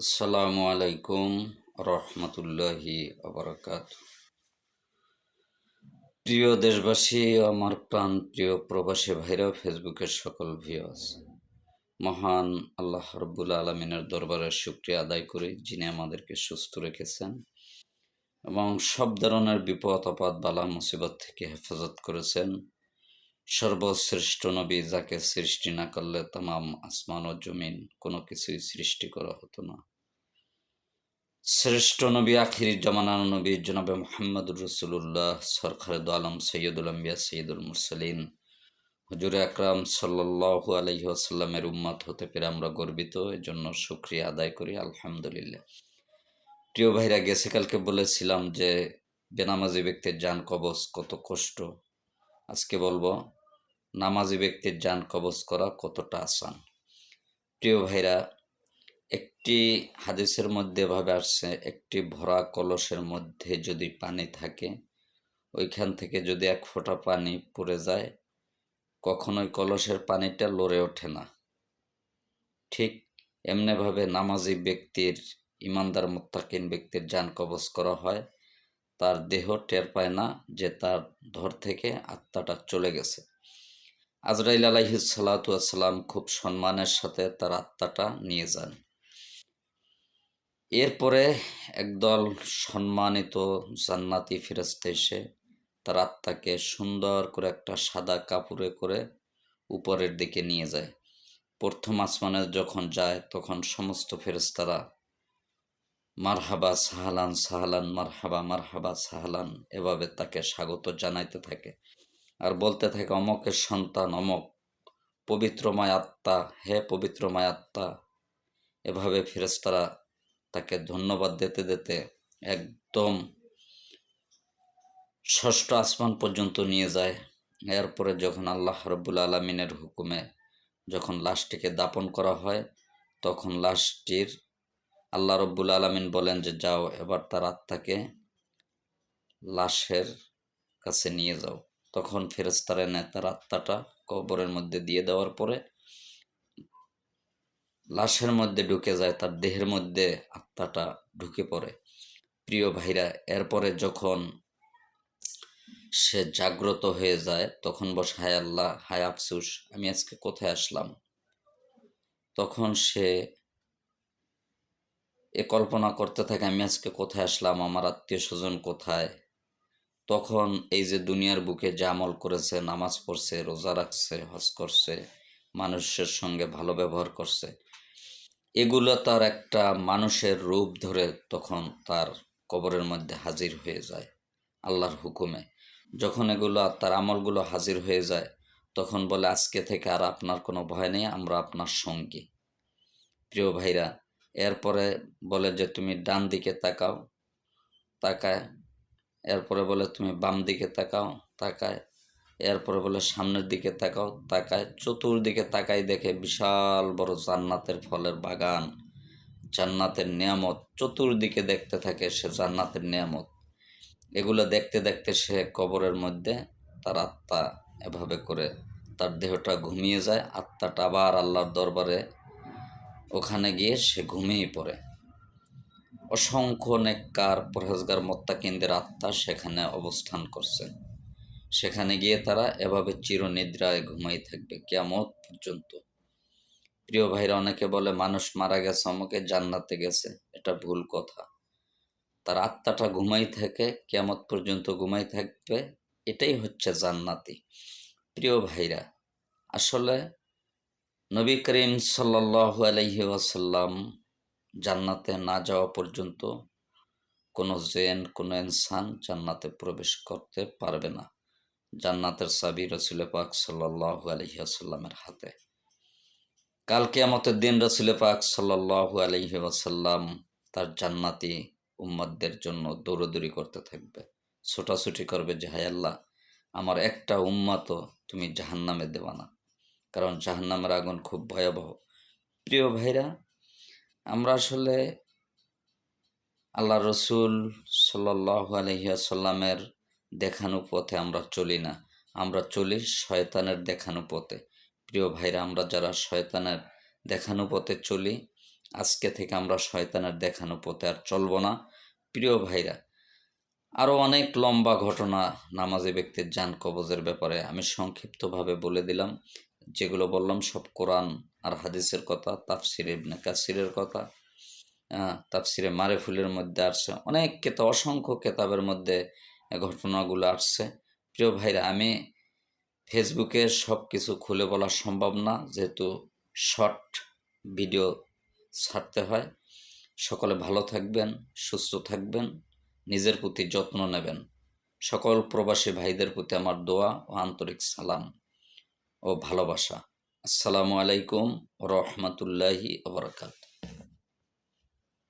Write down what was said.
আসসালামু আলাইকুম রহমতুল্লাহি আবরকাত। প্রিয় দেশবাসী, আমার প্রাণ প্রিয় প্রবাসী ভাইরা, ফেসবুকের সকল ভিউয়ার্স মহান আল্লাহ রব্বুল আলমিনের দরবারে শুক্রিয়া আদায় করি যিনি আমাদেরকে সুস্থ রেখেছেন এবং সব ধরনের বিপদ, আপদ, বালা, মুসিবত থেকে হেফাজত করেছেন। সর্বশ্রেষ্ঠ নবী যাকে সৃষ্টি না করলে তাম আসমান ও জমিন কোনো কিছুই সৃষ্টি করা হতো না। শ্রেষ্ঠ নবী আখির জমানার নবী জনাবে মোহাম্মদ রসুল্লাহ সরকার আলম সৈয়দুল আম্বিয়া, সৈয়দুল মুরসালিন। হজুর আকরাম সাল্লাহ আলহি আসাল্লামের উম্মাত হতে পেরে আমরা গর্বিত। এজন্য শুক্রিয়া আদায় করি, আলহামদুলিল্লাহ। প্রিয় ভাইরা গেছে কালকে বলেছিলাম যে, বেনামাজি ব্যক্তির যান কবচ কত কষ্ট। আজকে বলব, নামাজি ব্যক্তির যান, কবজ করা কতটা আসান। প্রিয় ভাইরা একটি হাদিসের মধ্যে ভাবে আসছে, একটি ভরা কলসের মধ্যে যদি পানি থাকে, ওইখান থেকে যদি এক ফোঁটা পানি পড়ে যায়, কখনোই কলসের পানিটা লড়ে ওঠে না। ঠিক এমনিভাবে নামাজি ব্যক্তির, ইমানদার মোত্তাকিন ব্যক্তির যান কবজ করা হয়, তার দেহ টের পায় না যে তার ধর থেকে আত্মাটা চলে গেছে। আজরাইল আলাইহিসালাম খুব সম্মানের সাথে তার আত্মাটা নিয়ে যান। এরপরে একদল সম্মানিত জান্নাতি ফেরস্তে এসে তার আত্মাকে সুন্দর করে একটা সাদা কাপড়ে করে উপরের দিকে নিয়ে যায়। প্রথম আসমানে যখন যায়, তখন সমস্ত ফেরেস্তারা মারহাবা সাহালান সাহালান, মারহাবা মারহাবা, সাহালান, এভাবে তাকে স্বাগত জানাইতে থাকে। আর বলতে থাকে, অমকের সন্তান, অমক, পবিত্রময় আত্মা, হে পবিত্রময় আত্মা, এভাবে ফেরেস্তারা তাকে ধন্যবাদ দিতে দিতে একদম ষষ্ঠ আসমান পর্যন্ত নিয়ে যায়। এরপরে যখন আল্লাহ রব্বুল আলমিনের হুকুমে যখন লাশটিকে দাপন করা হয়, তখন লাশটির আল্লাহ রব্বুল আলমিন বলেন যে, যাও, এবার তার আত্মাকে লাশের কাছে নিয়ে যাও। তখন ফেরেস্তারা নেয় তার আত্মাটা কবরের মধ্যে দিয়ে দেওয়ার পরে লাশের মধ্যে ঢুকে যায়, তার দেহের মধ্যে আত্মাটা ঢুকে পড়ে। প্রিয় ভাইরা, এরপরে যখন সে জাগ্রত হয়ে যায়, তখন বস, হায় আল্লাহ, হায় আফসুস, আমি আজকে কোথায় আসলাম? তখন সে এ কল্পনা করতে থাকে, আমি আজকে কোথায় আসলাম, আমার আত্মীয় স্বজন কোথায়? তখন এই যে দুনিয়ার বুকে যে আমল করেছে, নামাজ পড়ছে, রোজা রাখছে, হজ করছে, মানুষের সঙ্গে ভালো ব্যবহার করছে এগুলো তার একটা মানুষের রূপ ধরে তখন তার কবরের মধ্যে হাজির হয়ে যায়, আল্লাহর হুকুমে। যখন এগুলো তার আমলগুলো হাজির হয়ে যায়, তখন বলে, আজকে থেকে আর আপনার কোনো ভয় নেই, আমরা আপনার সঙ্গী। প্রিয় ভাইরা, এরপরে বলে যে, তুমি ডান দিকে তাকাও, তাকায়। এরপরে বলে, তুমি বাম দিকে তাকাও, তাকায়। এরপরে বলে সামনের দিকে তাকাও, তাকায়, চতুর্দিকে তাকাই দেখে বিশাল বড় জান্নাতের ফলের বাগান। জান্নাতের নিয়ামত, চতুর্দিকে দেখতে থাকে সে জান্নাতের নিয়ামত। এগুলো দেখতে দেখতে সে কবরের মধ্যে তার আত্মা এভাবে করে তার দেহটা ঘুমিয়ে যায়, আত্মাটা আবার আল্লাহর দরবারে। ওখানে গিয়ে সে ঘুমিয়ে পড়ে। অসংখ্য নেককার, পরহেজগার, মোত্তাকিনদের আত্মা সেখানে অবস্থান করছে। সেখানে গিয়ে তারা এভাবে চিরনিদ্রায় ঘুমাই থাকবে কেমত পর্যন্ত। প্রিয় ভাইরা, অনেকে বলে, মানুষ মারা গেছে আমাকে জান্নাতে গেছে। এটা ভুল কথা। তার আত্মাটা ঘুমাই থাকে কেমত পর্যন্ত ঘুমাই থাকবে, এটাই হচ্ছে জান্নাতি। প্রিয় ভাইরা, আসলে নবী করিম সাল্লাহ আলহি ওয়াসাল্লাম জান্নাতে না যাওয়া পর্যন্ত কোনো জেন, কোনো ইনসান জান্নাতে প্রবেশ করতে পারবে না। জান্নাতের সাবি রসুল পাক সাল্লাহ আলহিহাসাল্লামের হাতে। কাল কেয়ামতের দিন রসুল পাক সাল্লাহ আলহি ওয়াসাল্লাম তার জান্নাতি উম্মদদের জন্য দৌড়দৌড়ি করতে থাকবে। ছোটাছুটি করবে যে, হায় আল্লাহ, আমার একটা উম্মাত তুমি জাহান্নামে দেওয়া না। কারণ জাহান্নামের আগুন খুব ভয়াবহ। প্রিয় ভাইরা, আমরা আসলে আল্লাহ রসুল সাল্লাহ আলহিয়াসাল্লামের দেখানো পথে আমরা চলি না। আমরা চলি শয়তানের দেখানো পথে। প্রিয় ভাইরা, আমরা যারা শয়তানের দেখানো পথে চলি, আজকে থেকে আমরা শয়তানের দেখানো পথে আর চলবো না। প্রিয় ভাইরা আরও অনেক লম্বা ঘটনা নামাজি ব্যক্তির যান কবজের ব্যাপারে আমি সংক্ষিপ্তভাবে বলে দিলাম। যেগুলো বললাম সব কোরআন আর হাদিসের কথা, তাফসির ইবনে কাসিরের কথা তাফসিরে মারেফুলের মধ্যে আসছে। অনেক কেতা, অসংখ্য কেতাবের মধ্যে ঘটনাগুলো আসছে। প্রিয় ভাইরা, আমি ফেসবুকে সব কিছু খুলে বলা সম্ভব না, যেহেতু শর্ট ভিডিও ছাড়তে হয়। সকলে ভালো থাকবেন, সুস্থ থাকবেন, নিজের প্রতি যত্ন নেবেন। সকল প্রবাসী ভাইদের প্রতি আমার দোয়া ও আন্তরিক সালাম ও ভালোবাসা। আসসালামু আলাইকুম রহমতুল্লাহি ওবরাকাত।